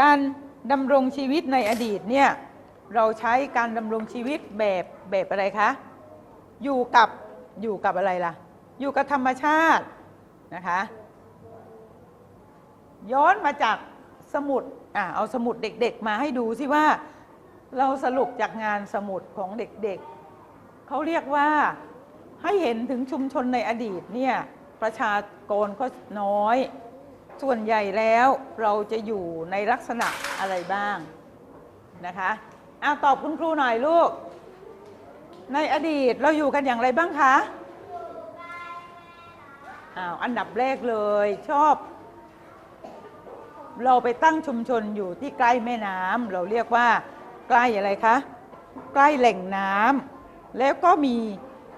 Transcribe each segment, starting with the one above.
การดำรงชีวิตในอดีตเนี่ยเราใช้การดำรงชีวิตแบบแบบอะไรคะอยู่กับอยู่กับอะไรล่ะ อยู่กับธรรมชาตินะคะ ย้อนมาจากสมุดอะเอาสมุดเด็ก ๆ มาให้ดูสิว่า เราสรุปจากงานสมุดของเด็กๆเขาเรียกว่าให้เห็นถึงชุมชนในอดีตเนี่ยประชากรก็น้อย ส่วนใหญ่แล้วเราจะอยู่ในลักษณะอะไรบ้างนะคะเอาตอบคุณครูหน่อยลูก ในอดีตเราอยู่กันอย่างไรบ้างคะอ้าวอันดับแรกเลยชอบ เราไปตั้งชุมชนอยู่ที่ใกล้แม่น้ำเราเรียกว่า ใกล้อะไรคะ ใกล้แหล่งน้ำแล้วก็มี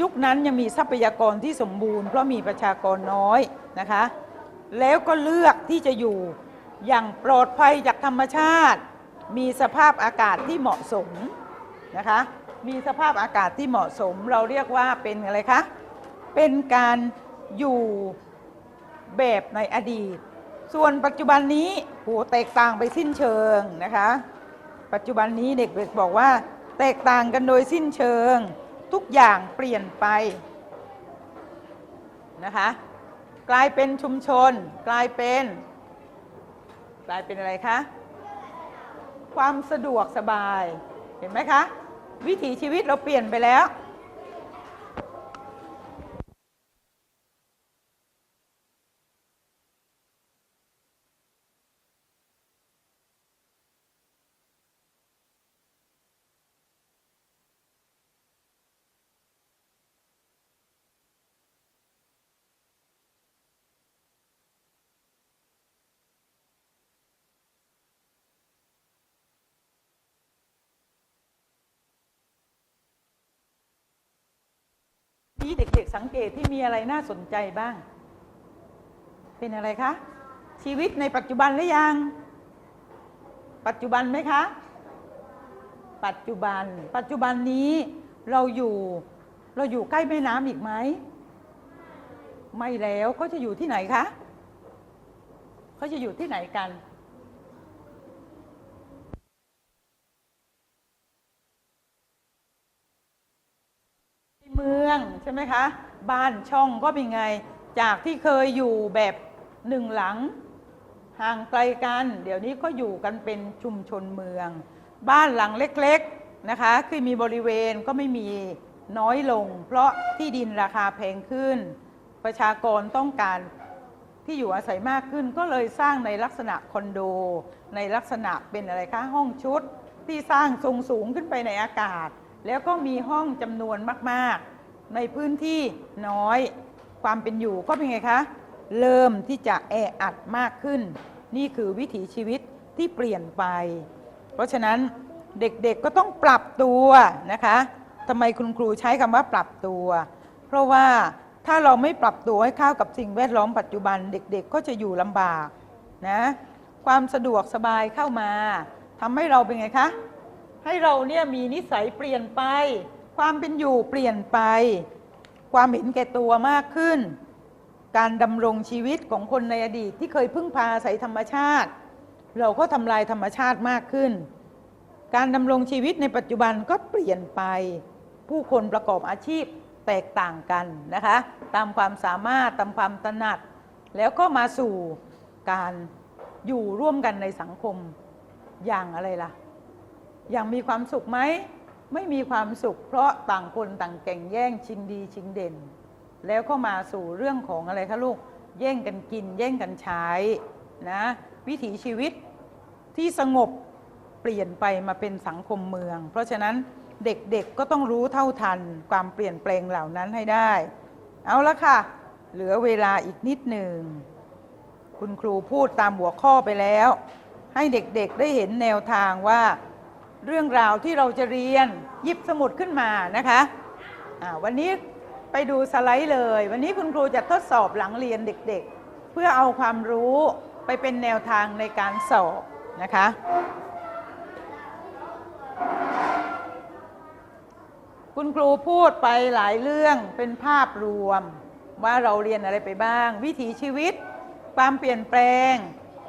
ยุคนั้นยังมีทรัพยากรที่สมบูรณ์เพราะมีประชากรน้อยนะคะ แล้วก็เลือกที่จะอยู่อย่างปลอดภัยจากธรรมชาติ มีสภาพอากาศที่เหมาะสมนะคะ มีสภาพอากาศที่เหมาะสม เราเรียกว่าเป็นอะไรคะ เป็นการอยู่แบบในอดีต ส่วนปัจจุบันนี้โหแตกต่างไปสิ้นเชิงนะคะ ปัจจุบันนี้เด็กๆบอกว่า แตกต่างกันโดยสิ้นเชิง ทุกอย่างเปลี่ยนไปนะคะ กลายเป็นชุมชน กลายเป็น กลายเป็นอะไรคะ ความสะดวกสบาย เห็นไหมคะ วิถีชีวิตเราเปลี่ยนไปแล้ว ที่เด็ก ๆ สังเกตที่มีอะไรน่าสนใจบ้าง เป็นอะไรคะ ชีวิตในปัจจุบันหรือยัง ปัจจุบันไหมคะ ปัจจุบัน ปัจจุบันนี้เราอยู่เราอยู่ใกล้แม่น้ำอีกไหม ไม่แล้วเขาจะอยู่ที่ไหนคะเขาจะอยู่ที่ไหนกันเมือง ใช่ไหมคะ บ้านช่องก็เป็นไง จากที่เคยอยู่แบบหนึ่งหลัง ห่างไกลกัน เดี๋ยวนี้ก็อยู่กันเป็นชุมชนเมือง บ้านหลังเล็กๆนะคะคือมีบริเวณก็ไม่มีน้อยลง เพราะที่ดินราคาแพงขึ้น ประชากรต้องการที่อยู่อาศัยมากขึ้นก็เลยสร้างในลักษณะคอนโด ในลักษณะเป็นอะไรคะห้องชุดที่สร้างทรงสูงขึ้นไปในอากาศ แล้วก็มีห้องจำนวนมาก ๆ ในพื้นที่น้อยความเป็นอยู่ก็เป็นไงคะ เริ่มที่จะแออัดมากขึ้น นี่คือวิถีชีวิตที่เปลี่ยนไป เพราะฉะนั้นเด็กๆก็ต้องปรับตัวนะคะทำไมคุณครูใช้คำว่าปรับตัว เพราะว่าถ้าเราไม่ปรับตัวให้เข้ากับสิ่งแวดล้อมปัจจุบัน เด็กๆ ก็จะอยู่ลำบากนะความสะดวกสบายเข้ามาทำให้เราเป็นไงคะ ให้เราเนี่ยมีนิสัยเปลี่ยนไป ความเป็นอยู่เปลี่ยนไป ความเห็นแก่ตัวมากขึ้น การดำรงชีวิตของคนในอดีตที่เคยพึ่งพาอาศัยธรรมชาติ เราก็ทำลายธรรมชาติมากขึ้น การดำรงชีวิตในปัจจุบันก็เปลี่ยนไป ผู้คนประกอบอาชีพแตกต่างกันนะคะ ตามความสามารถตามความถนัด แล้วก็มาสู่การอยู่ร่วมกันในสังคมอย่างอะไรล่ะ อย่างมีความสุขไหม ไม่มีความสุข เพราะต่างคนต่างแข่งแย่งชิงดีชิงเด่น แล้วก็มาสู่เรื่องของอะไรคะลูกแย่งกันกิน แย่งกันใช้นะวิถีชีวิตที่สงบเปลี่ยนไปมาเป็นสังคมเมือง เพราะฉะนั้นเด็กๆก็ต้องรู้เท่าทันความเปลี่ยนแปลงเหล่านั้นให้ได้ เอาละค่ะ เหลือเวลาอีกนิดหนึ่ง คุณครูพูดตามหัวข้อไปแล้ว ให้เด็กๆได้เห็นแนวทางว่า เรื่องราวที่เราจะเรียนยิบสมุดขึ้นมานะคะอ่าวันนี้ไปดูสไลด์เลย วันนี้คุณครูจะทดสอบหลังเรียนเด็กๆ เพื่อเอาความรู้ไปเป็นแนวทางในการสอบนะคะคุณครูพูดไปหลายเรื่องเป็นภาพรวม ว่าเราเรียนอะไรไปบ้าง วิถีชีวิต ความเปลี่ยนแปลง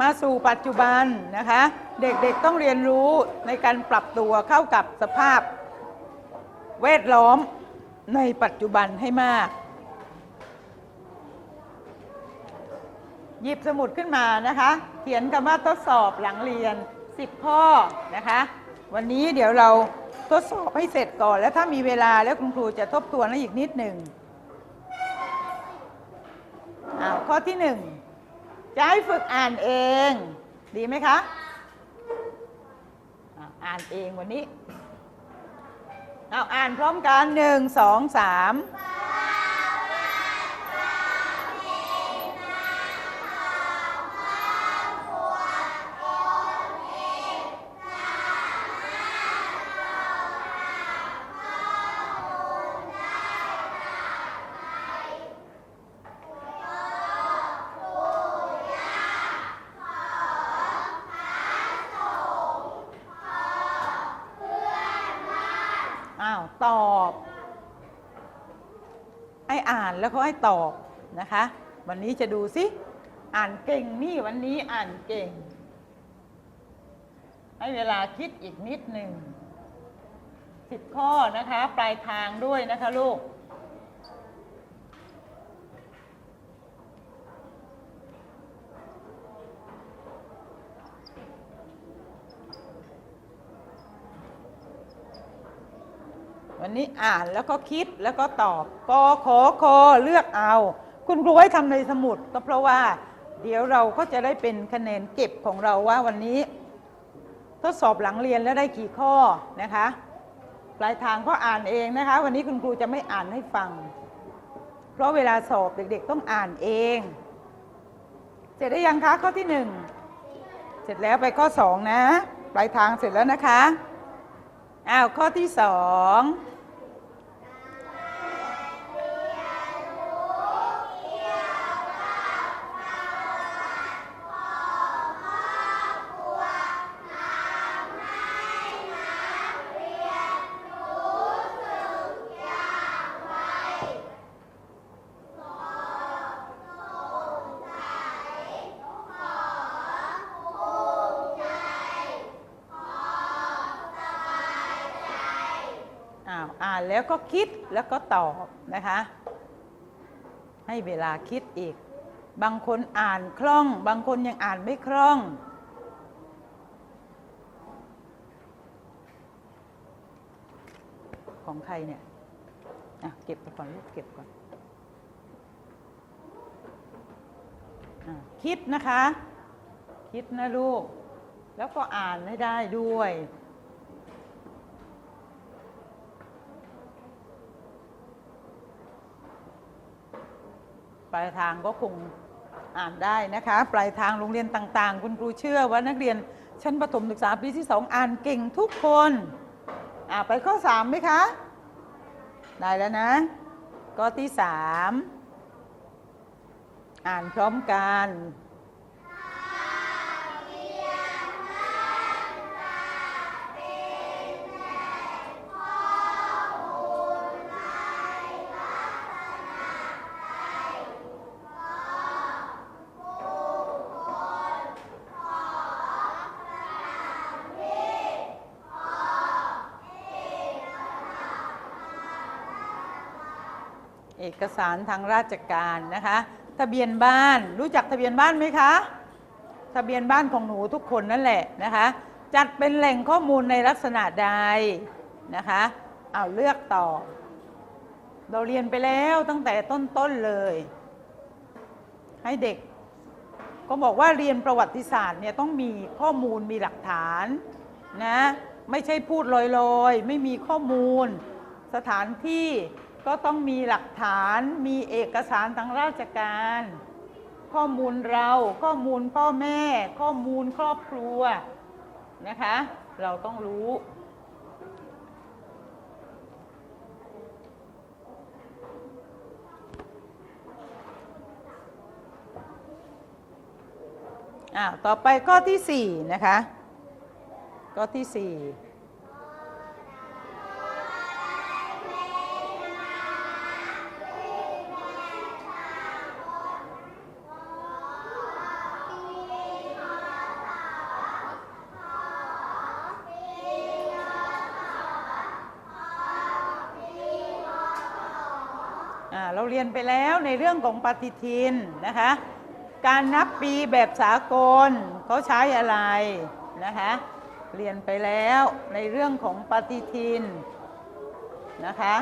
มาสู่ปัจจุบันนะคะ เด็กๆต้องเรียนรู้ในการปรับตัวเข้ากับสภาพแวดล้อมในปัจจุบันให้มาก หยิบสมุดขึ้นมานะคะ เขียนคำว่าทดสอบหลังเรียน 10 ข้อนะคะ วันนี้เดี๋ยวเราทดสอบให้เสร็จก่อน แล้วถ้ามีเวลาแล้วคุณครูจะทบทวนให้อีกนิดหนึ่งอ้าข้อที่หนึ่ง จะให้ฝึกอ่านเอง ดีไหมคะอะอ่านเองวันนี้ เอาอ่านพร้อมกันหนึ่งสองสาม อ้าวตอบ ให้อ่านแล้วเขาให้ตอบนะคะ วันนี้จะดูสิอ่านเก่งนี่วันนี้อ่านเก่ง ให้เวลาคิดอีกนิดหนึ่งสิบข้อนะคะ ปลายทางด้วยนะคะลูก วันนี้อ่านแล้วก็คิดแล้วก็ตอบกขอคอเลือกเอา คุณครูให้ทำในสมุดก็เพราะว่า เดี๋ยวเราก็จะได้เป็นคะแนนเก็บของเราว่าวันนี้ ทดสอบหลังเรียนแล้วได้กี่ข้อนะคะปลายทางก็อ่านเองนะคะ วันนี้คุณครูจะไม่อ่านให้ฟัง เพราะเวลาสอบเด็กๆต้องอ่านเอง เสร็จได้ยังคะข้อที่หนึ่งเสร็จแล้วไปข้อสองนะ ปลายทางเสร็จแล้วนะคะ อ้าวข้อที่สอง แล้วก็คิดแล้วก็ตอบนะคะ ให้เวลาคิดอีก บางคนอ่านคล่อง บางคนยังอ่านไม่คล่องของใครเนี่ยอะเก็บไปก่อนลูกเก็บก่อนอคิดนะคะ คิดนะลูก แล้วก็อ่านให้ได้ด้วย ลายทางก็คงอ่านได้นะคะ ปลายทางโรงเรียนต่างๆ คุณครูเชื่อว่านักเรียนชั้นประถมศึกษาปีที่สองอ่านเก่งทุกคนอ่าไปข้อสามไหมคะ ได้แล้วนะ ข้อที่สามอ่านพร้อมกัน เอกสารทางราชการนะคะ ทะเบียนบ้านรู้จักทะเบียนบ้านไหมคะ ทะเบียนบ้านของหนูทุกคนนั่นแหละนะคะ จัดเป็นแหล่งข้อมูลในลักษณะใดนะคะเอาเลือกต่อ เราเรียนไปแล้วตั้งแต่ต้นๆเลย ให้เด็ก ก็บอกว่าเรียนประวัติศาสตร์เนี่ยต้องมีข้อมูลมีหลักฐานนะไม่ใช่พูดลอยๆ ไม่มีข้อมูล สถานที่ ก็ต้องมีหลักฐานมีเอกสารทางราชการ ข้อมูลเราข้อมูลพ่อแม่ ข้อมูลครอบครัวนะคะ เราต้องรู้ อ่าต่อไปข้อที่สี่นะคะ ข้อที่สี่ เราเรียนไปแล้วในเรื่องของปฏิทินนะคะ การนับปีแบบสากลเขาใช้อะไรนะคะ เรียนไปแล้วในเรื่องของปฏิทินนะคะ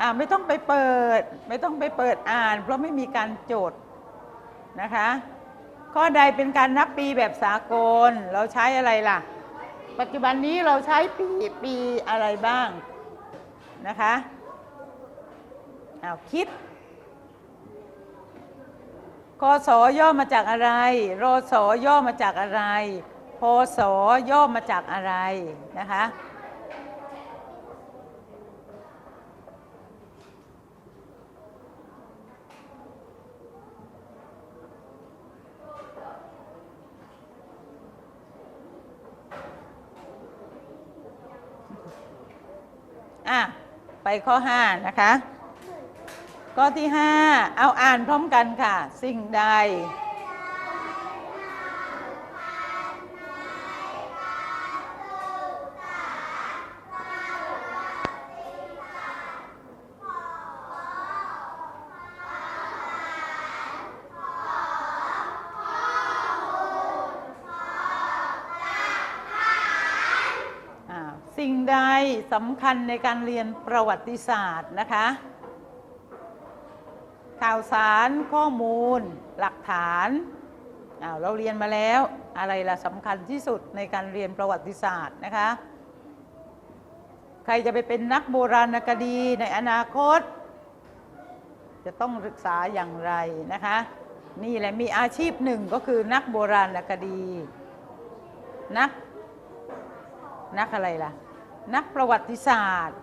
อ่าไม่ต้องไปเปิดไม่ต้องไปเปิดอ่าน เพราะไม่มีการโจทย์นะคะ ข้อใดเป็นการนับปีแบบสากล เราใช้อะไรล่ะ ปัจจุบันนี้เราใช้ปีปีอะไรบ้างนะคะ อาคิดคศย่อมาจากอะไรรศย่อมาจากอะไร พศย่อมาจากอะไรนะคะอะไปข้อ 5 นะคะ ข้อที่ 5 เอาอ่านพร้อมกันค่ะ สิ่งใด สิ่งใดสำคัญในการเรียนประวัติศาสตร์นะคะ ข่าวสารข้อมูล หลักฐานอาเราเรียนมาแล้วอะไรล่ะสำคัญที่สุดในการเรียนประวัติศาสตร์นะคะ ใครจะไปเป็นนักโบราณคดีในอนาคต จะต้องศึกษาอย่างไรนะคะ นี่แหละมีอาชีพหนึ่งก็คือนักโบราณคดี นัก นักอะไรล่ะ นักประวัติศาสตร์